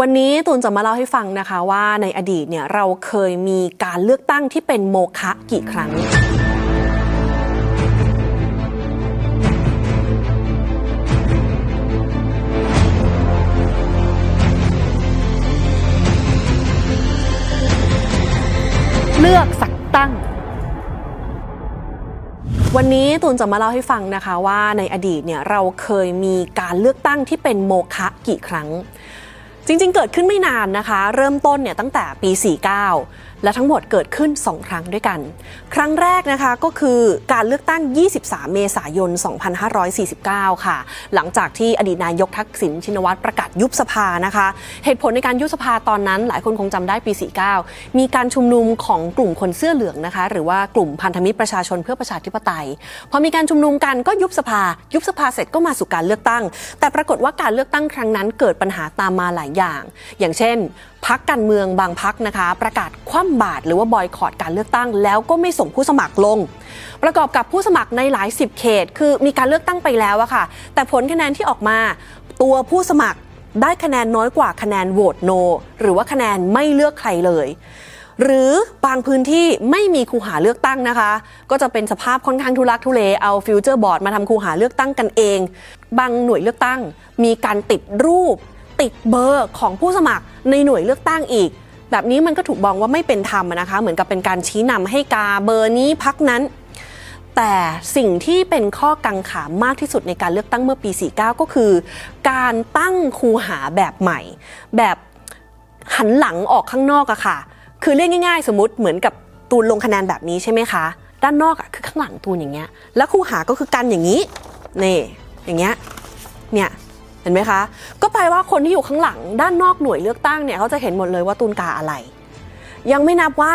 วันนี้ตูนจะมาเล่าให้ฟังนะคะว่าในอดีตเนี่ยเราเคยมีการเลือกตั้งที่เป็นโมฆะกี่ครั้ง เลือกสักตั้งวันนี้ตูนจะมาเล่าให้ฟังนะคะว่าในอดีตเนี่ยเราเคยมีการเลือกตั้งที่เป็นโมฆะกี่ครั้ง จริง ๆ เกิดขึ้นไม่นานนะคะ เริ่มต้นเนี่ยตั้งแต่ปี 49 และทั้งหมดเกิดขึ้น 2 ครั้งด้วยกัน ครั้งแรกนะคะก็คือการเลือกตั้ง 23 เมษายน 2549 ค่ะ หลังจากที่อดีตนายกทักษิณชินวัตรประกาศยุบสภานะคะ เหตุผลในการยุบสภาตอนนั้น หลายคนคงจำได้ปี 49 มีการชุมนุมของกลุ่มคนเสื้อเหลืองนะคะ หรือว่ากลุ่มพันธมิตรประชาชนเพื่อประชาธิปไตย พอมีการชุมนุมกันก็ยุบสภา ยุบสภาเสร็จก็มาสู่การเลือกตั้ง แต่ปรากฏว่าการเลือกตั้งครั้งนั้นเกิดปัญหาตามมาหลายอย่าง อย่างเช่นพักการเมืองบางพักนะคะ ประกาศคว่ำบาตรหรือว่าบอยคอรดการเลือกตั้ง แล้วก็ไม่ส่งผู้สมัครลง ประกอบกับผู้สมัครในหลายสิบเขต คือมีการเลือกตั้งไปแล้วอะค่ะ แต่ผลคะแนนที่ออกมา ตัวผู้สมัครได้คะแนนน้อยกว่าคะแนนโหวตโน หรือว่าคะแนนไม่เลือกใครเลย หรือบางพื้นที่ไม่มีคูหาเลือกตั้งนะคะ ก็จะเป็นสภาพค่อนข้างทุลักทุเลเอาฟิวเจอร์บอร์ดมาทำคูหาเลือกตั้งกันเอง บางหน่วยเลือกตั้ง มีการติดรูป ติดเบอร์ของผู้สมัครในหน่วยเลือกตั้งอีก แบบนี้มันก็ถูกมองว่าไม่เป็นธรรมนะคะ เหมือนกับเป็นการชี้นำให้กาเบอร์นี้พักนั้น แต่สิ่งที่เป็นข้อกังขามมากที่สุดในการเลือกตั้งเมื่อปี 49 ก็คือ การตั้งคูหาแบบใหม่ แบบหันหลังออกข้างนอกอะค่ะ คือเรียกง่ายๆ สมมติเหมือนกับตูนลงคะแนนแบบนี้ใช่ไหมคะ ด้านนอกอะคือข้างหลังตูนอย่างเงี้ย แล้วคูหาก็คือกันอย่างนี้ นี่ อย่างเงี้ย เนี่ย เห็นไหมคะ ก็แปลว่าคนที่อยู่ข้างหลังด้านนอกหน่วยเลือกตั้งเนี่ยเขาจะเห็นหมดเลยว่าตูนกาอะไร ยังไม่นับว่า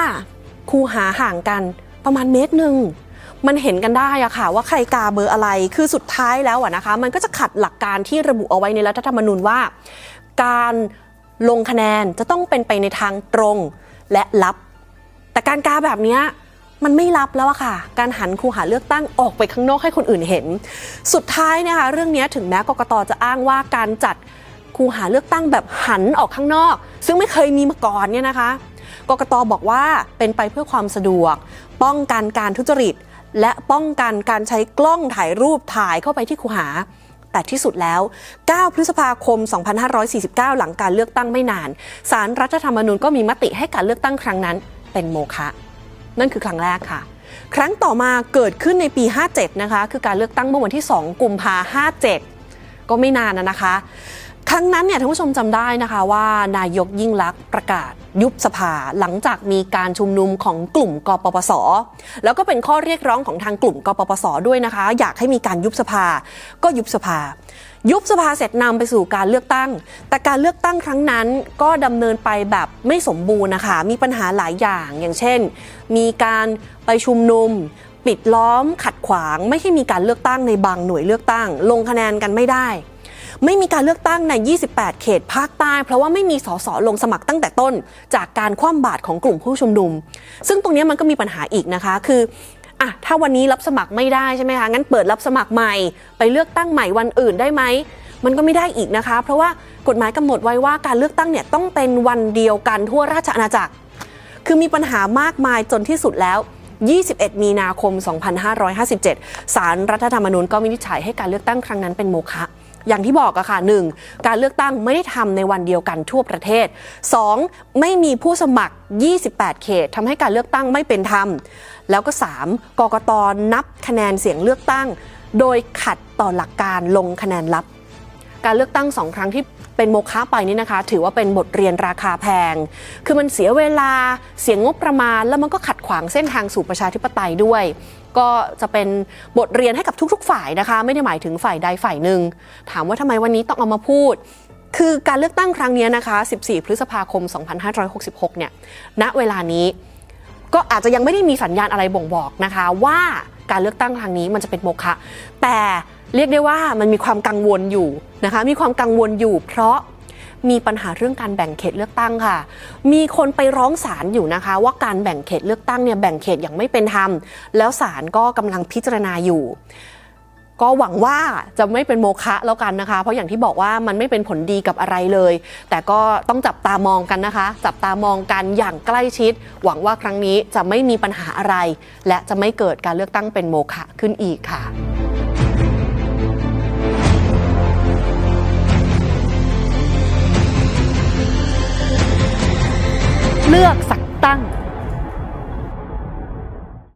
คูหาห่างกันประมาณเมตรหนึ่งมันเห็นกันได้อะค่ะว่าใครกาเบอร์อะไร คือสุดท้ายแล้วอะนะคะ มันก็จะขัดหลักการที่ระบุเอาไว้ในรัฐธรรมนูญว่า การลงคะแนนจะต้องเป็นไปในทางตรงและลับ แต่การกาแบบนี้ มันไม่ลับแล้วอะค่ะ การหันคูหาเลือกตั้งออกไปข้างนอกให้คนอื่นเห็น สุดท้ายนะคะเรื่องนี้ถึงแม้กกตจะอ้างว่าการจัดคูหาเลือกตั้งแบบหันออกข้างนอก ซึ่งไม่เคยมีมาก่อนเนี่ยนะคะกกตบอกว่าเป็นไปเพื่อความสะดวก ป้องกันการทุจริต และป้องกันการใช้กล้องถ่ายรูปถ่ายเข้าไปที่คูหา แต่ที่สุดแล้ว 9 พฤษภาคม 2549 หลังการเลือกตั้งไม่นาน สารรัฐธรรมนูญก็มีมติให้การเลือกตั้งครั้งนั้นเป็นโมฆะ นั่นคือครั้งแรกค่ะ ครั้งต่อมาเกิดขึ้นในปี 57 นะคะ คือการเลือกตั้งเมื่อวันที่ 2 กุมภา57 ก็ไม่นานนะนะคะ ครั้งนั้นเนี่ยท่านผู้ชมจำได้นะคะว่านายกยิ่งลักษณ์ประกาศยุบสภาหลังจากมีการชุมนุมของกลุ่มกปปส แล้วก็เป็นข้อเรียกร้องของทางกลุ่มกปปส ด้วยนะคะ อยากให้มีการยุบสภา ก็ยุบสภา ยุบสภาเสร็จนำไปสู่การเลือกตั้ง แต่การเลือกตั้งครั้งนั้นก็ดำเนินไปแบบไม่สมบูรณ์นะคะ มีปัญหาหลายอย่างอย่างเช่น มีการไปชุมนุม ปิดล้อมขัดขวางไม่ให้มีการเลือกตั้งในบางหน่วยเลือกตั้ง ลงคะแนนกันไม่ได้ ไม่มีการเลือกตั้งใน 28 เขตภาคใต้ เพราะว่าไม่มีสสลงสมัครตั้งแต่ต้น จากการคว่ำบาตรของกลุ่มผู้ชุมนุม ซึ่งตรงนี้มันก็มีปัญหาอีกนะคะ คือ อะถ้าวันนี้รับสมัครไม่ได้ใช่ไหมคะงั้นเปิดรับสมัครใหม่ ไปเลือกตั้งใหม่วันอื่นได้ไหมมันก็ไม่ได้อีกนะคะ เพราะว่ากฎหมายกำหนดไว้ว่าการเลือกตั้งเนี่ยต้องเป็นวันเดียวกันทั่วราชอาณาจักร คือมีปัญหามากมายจนที่สุดแล้ว 21 มีนาคม 2557 สารรัฐธรรมนูญก็วินิจฉัยให้การเลือกตั้งครั้งนั้นเป็นโมฆะ อย่างที่บอกอะค่ะ 1. การเลือกตั้งไม่ได้ทำในวันเดียวกันทั่วประเทศ 2. ไม่มีผู้สมัคร 28 เขตทำให้การเลือกตั้งไม่เป็นธรรม แล้วก็ 3. กกตนับคะแนนเสียงเลือกตั้ง โดยขัดต่อหลักการลงคะแนนลับ การเลือกตั้งสองครั้งที่ เป็นโมฆะไปนี่นะคะ ถือว่าเป็นบทเรียนราคาแพง คือมันเสียเวลาเสียงงบประมาณ แล้วมันก็ขัดขวางเส้นทางสู่ประชาธิปไตยด้วย ก็จะเป็นบทเรียนให้กับทุก ๆ ฝ่ายนะคะ ไม่ได้หมายถึงฝ่ายใดฝ่ายหนึ่งถามว่าทำไมวันนี้ต้องเอามาพูดคือการเลือกตั้งครั้งนี้นะคะ 14 พฤษภาคม 2566 เนี่ย ณ เวลานี้ก็อาจจะยังไม่ได้มีสัญญาณอะไรบ่งบอกนะคะว่า การเลือกตั้งครั้งนี้มันจะเป็นโมฆะแต่เรียกได้ว่ามันมีความกังวลอยู่นะคะมีความกังวลอยู่ เพราะมีปัญหาเรื่องการแบ่งเขตเลือกตั้งค่ะ มีคนไปร้องศาลอยู่นะคะ ว่าการแบ่งเขตเลือกตั้งเนี่ยแบ่งเขตอย่างไม่เป็นธรรม แล้วศาลก็กำลังพิจารณาอยู่ ก็หวังว่าจะไม่เป็นโมฆะแล้วกันนะคะ เพราะอย่างที่บอกว่ามันไม่เป็นผลดีกับอะไรเลย แต่ก็ต้องจับตามองกันนะคะ จับตามองกันอย่างใกล้ชิด หวังว่าครั้งนี้จะไม่มีปัญหาอะไร และจะไม่เกิดการเลือกตั้งเป็นโมฆะขึ้นอีกค่ะเลือกสัก